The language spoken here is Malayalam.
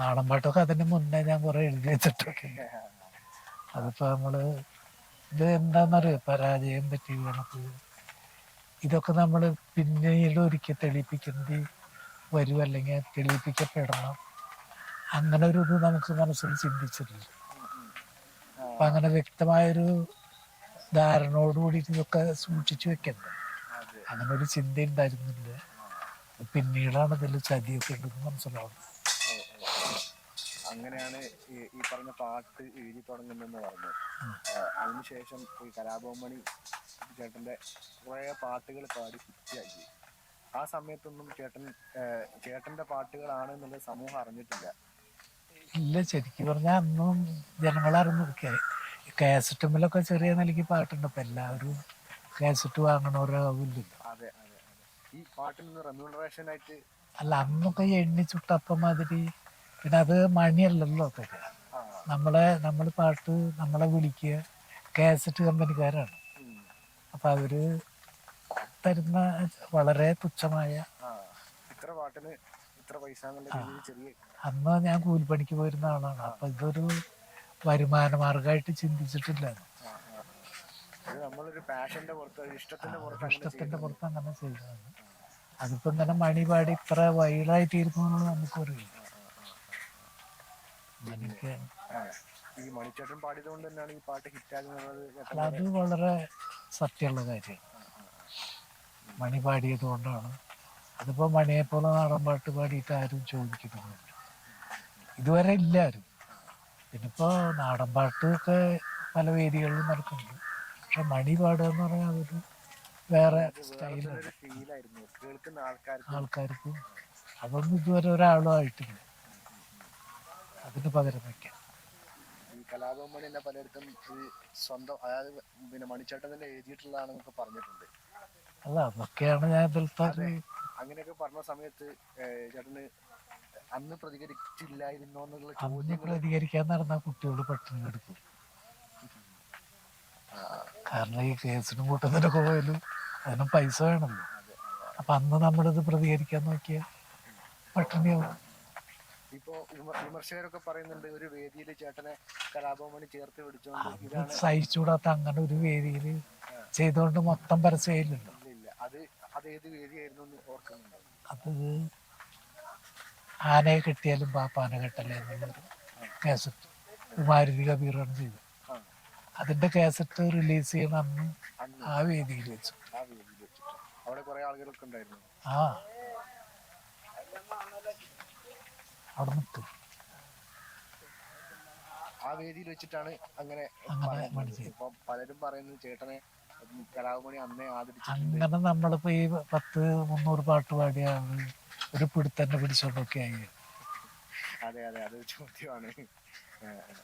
നാടൻ പാട്ടൊക്കെ അതിന് മുന്നേ ഞാൻ കുറെ എഴുതി വെച്ചിട്ടൊക്കെ. അതിപ്പോ നമ്മൾ ഇത് എന്താണെന്നറിയോ പരാജയം പറ്റി വീണത്. ഇതൊക്കെ നമ്മൾ പിന്നീട് ഒരിക്കൽ തെളിയിപ്പിക്കേണ്ടി വരും അല്ലെങ്കിൽ തെളിയിപ്പിക്കപ്പെടണം. അങ്ങനെ ഒരു ഇത് നമുക്ക് മനസ്സിൽ ചിന്തിച്ചിട്ടില്ല. അപ്പൊ അങ്ങനെ വ്യക്തമായൊരു ധാരണയോടുകൂടി ഇതൊക്കെ സൂക്ഷിച്ചു വെക്കണ്ടേ? അങ്ങനെ ഒരു ചിന്ത ഉണ്ടായിരുന്നില്ല. പിന്നീടാണ് ഇതിൽ ചതിയൊക്കെ ഉണ്ടെന്ന് മനസ്സിലാവുന്നത്. അങ്ങനെയാണ് ഈ പറഞ്ഞ പാട്ട് എഴുതി തുടങ്ങുന്നതെന്ന് പറഞ്ഞു. അതിനുശേഷം ഈ കലാഭവമണി ചേട്ടന്റെ കുറേ പാട്ടുകൾ പാടി ഹിറ്റാക്കി. ആ സമയത്തൊന്നും ചേട്ടൻ ചേട്ടന്റെ പാട്ടുകളാണ് എന്നുള്ളത് സമൂഹം അറിഞ്ഞിട്ടില്ല. ഇല്ല ശരിക്കും പറഞ്ഞാൽ അന്നും ജനങ്ങളറിഞ്ഞു കാസറ്റുമ്മിലൊക്കെ ചെറിയ നിലയ്ക്ക് പാട്ടുണ്ട്. ഇപ്പൊ എല്ലാവരും കാസറ്റ് വാങ്ങണവരാവില്ലല്ലോ അതെ അതെ അതെ. ഈ പാട്ടിൽ നിന്ന് റെമ്യൂണറേഷൻ ആയിട്ട് അല്ല അന്നൊക്കെ എണ്ണി ചുട്ടപ്പം മാതിരി പിന്നെ അത് മണിയല്ലല്ലോ അതൊക്കെ നമ്മളെ നമ്മൾ പാട്ട് നമ്മളെ വിളിക്കുക. കാസറ്റ് കമ്പനിക്കാരാണ്. അപ്പം അവർ തരുന്ന വളരെ തുച്ഛമായ ഇത്ര പാട്ടിന് ഇത്ര പൈസ അന്ന് ഞാൻ കൂലിപ്പണിക്ക് പോയിരുന്ന ആളാണ്. അപ്പൊ ഇതൊരു വരുമാന മാർഗമായിട്ട് ചിന്തിച്ചിട്ടില്ല. ഇഷ്ടത്തിന്റെ പുറത്ത് അങ്ങനെ ചെയ്തതാണ്. അതിപ്പോ ഇങ്ങനെ മണി പാടി ഇത്ര വൈഡായിട്ടിരുന്നു എനിക്ക് ആ, ഈ മണിച്ചേട്ടൻ പാടിയതുകൊണ്ട് തന്നെയാണ് ഈ പാട്ട് ഹിറ്റാകുന്നത് അത് വളരെ സത്യമുള്ള കാര്യമാണ് മണി പാടിയത് കൊണ്ടാണ്. അതിപ്പോ മണിയെ പോലെ നാടൻ പാട്ട് പാടിയിട്ട് ആരും ചോദിക്കുന്നില്ല ഇതുവരെ ഇല്ല ആരും പിന്നിപ്പോ നാടൻ പാട്ടൊക്കെ പല വേദികളിലും നടക്കുന്നു പക്ഷെ മണി പാടുക എന്ന് പറഞ്ഞാൽ അതൊരു വേറെ സ്റ്റൈലാണ്. ആൾക്കാർക്ക്. അതൊന്നും ഇതുവരെ ഒരാളും ആയിട്ടില്ല. അതിന് പകരം വെക്കാം കലാഭവൻ തന്നെ പലയിടത്തും ഇത് സ്വന്തം അതായത് പിന്നെ മണിച്ചേട്ടൻ തന്നെ എഴുതിയിട്ടുള്ളതാണെന്നൊക്കെ പറഞ്ഞിട്ടുണ്ട്. അല്ല അതൊക്കെയാണ് ഞാൻ ഇതിലത്തെ അങ്ങനെയൊക്കെ പറഞ്ഞ സമയത്ത് ചേട്ടന് അന്ന് പ്രതികരിച്ചില്ലായിരുന്നോ എന്നുള്ള അന്ന് ചോദ്യം പ്രതികരിക്കാൻ നടന്ന കുട്ടികൾ പെട്ടെന്ന് എടുക്കും കാരണം ഈ കേസിനും കൂട്ടത്തിനൊക്കെ പോയാലും അതിനും പൈസ വേണമല്ലോ. അപ്പൊ അന്ന് നമ്മളിത് പ്രതികരിക്കാൻ നോക്കിയ പട്ടിണിയാവും ഇപ്പോ വിമ- വിമർശകരൊക്കെ പറയുന്നുണ്ട് ഒരു വേദിയിൽ ചേട്ടനെ കലാഭവമണി ചേർത്ത് പിടിച്ചോണ്ട് ഇത് ഇതാണ് സഹിച്ചുകൂടാത്ത അങ്ങനെ ഒരു വേദിയിൽ ചെയ്തുകൊണ്ട് മൊത്തം ഇല്ല അത് അത് ഏത് വേദിയായിരുന്നു ഓർക്കുന്നുണ്ടോ? അത് ആനയെ കിട്ടിയാലും പാപ്പാന കെട്ടല്ലേ എന്നുള്ളൊരു കാസറ്റ് കുമാരുതി കബീറാണ് ചെയ്തത്. അതിന്റെ കാസറ്റ് റിലീസ് ചെയ്യണ അന്ന് ആ വേദിയിൽ വെച്ചു. അവിടെ കുറെ ആളുകളൊക്കെ ഉണ്ടായിരുന്നു. ആ. അവിടെ നിൽക്കും ആ വേദിയിൽ വെച്ചിട്ടാണ് അങ്ങനെ പലരും പറയുന്നത് ചേട്ടനെ ഉം കലാഭവമണി അന്നേ ആദരിച്ചിട്ടുണ്ട്. അങ്ങനെ നമ്മളിപ്പോ ഈ പത്ത് മുന്നൂറ് പാട്ട് പാടിയ ആൾ ഒരു പിടുത്തന്നെ പിടിച്ചോണ്ടൊക്കെ ആയി. അതെ അതെ അതൊരു ചോദ്യമാണ്.